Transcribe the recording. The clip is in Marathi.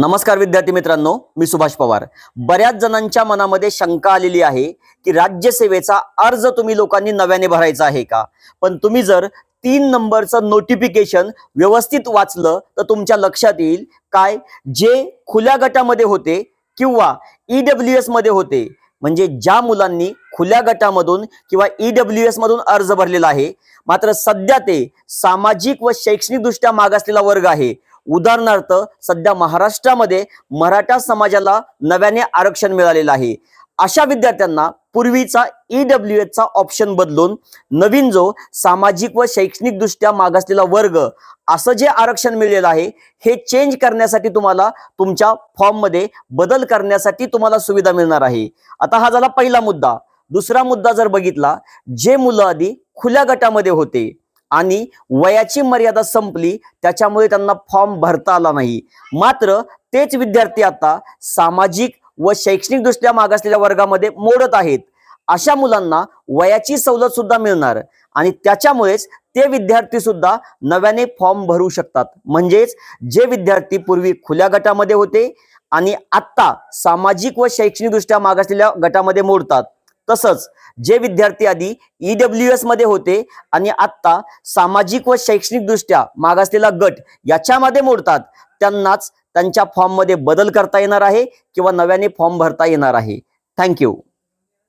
नमस्कार विद्यार्थी मित्रांनो मी सुभाष पवार. बऱ्याच जणांच्या मनामध्ये शंका आलेली आहे की राज्यसेवेचा अर्ज तुम्ही लोकांनी नव्याने भरायचा आहे का? पण तुम्ही जर तीन नंबरचं नोटिफिकेशन व्यवस्थित वाचलं तर तुमच्या लक्षात येईल काय? जे खुल्या गटामध्ये होते किंवा ईडब्ल्यू एसमध्ये होते म्हणजे ज्या मुलांनी खुल्या गटामधून किंवा ईडब्ल्यू एस मधून अर्ज भरलेला आहे मात्र सध्या ते सामाजिक व शैक्षणिकदृष्ट्या मागासलेला वर्ग आहे. उदाहरणार्थ सध्या महाराष्ट्रामध्ये मराठा समाजाला नव्याने आरक्षण मिळालेलं आहे. अशा विद्यार्थ्यांना पूर्वीचा ईडब्ल्यू चा ऑप्शन बदलून नवीन जो सामाजिक व शैक्षणिकदृष्ट्या मागासलेला वर्ग असं जे आरक्षण मिळालेलं आहे हे चेंज करण्यासाठी तुम्हाला तुमच्या फॉर्ममध्ये बदल करण्यासाठी तुम्हाला सुविधा मिळणार आहे. आता हा झाला पहिला मुद्दा. दुसरा मुद्दा जर बघितला जे मुलं आधी खुल्या गटामध्ये होते आणि वयाची मर्यादा संपली त्याच्यामुळे त्यांना फॉर्म भरता आला नाही. मात्र तेच विद्यार्थी आता सामाजिक व शैक्षणिकदृष्ट्या मागासलेल्या वर्गामध्ये मोडत आहेत. अशा मुलांना वयाची सवलत सुद्धा मिळणार आणि त्याच्यामुळेच ते विद्यार्थी सुद्धा नव्याने फॉर्म भरू शकतात. म्हणजेच जे विद्यार्थी पूर्वी खुल्या गटामध्ये होते आणि आत्ता सामाजिक व शैक्षणिकदृष्ट्या मागासलेल्या गटामध्ये मोडतात. तसंच जे विद्यार्थी आधी ईडब्ल्यू एसमध्ये होते आणि आत्ता सामाजिक व शैक्षणिक दृष्ट्या मागासलेला गट याच्यामध्ये मोडतात त्यांनाच त्यांच्या फॉर्ममध्ये बदल करता येणार आहे किंवा नव्याने फॉर्म भरता येणार आहे. थँक्यू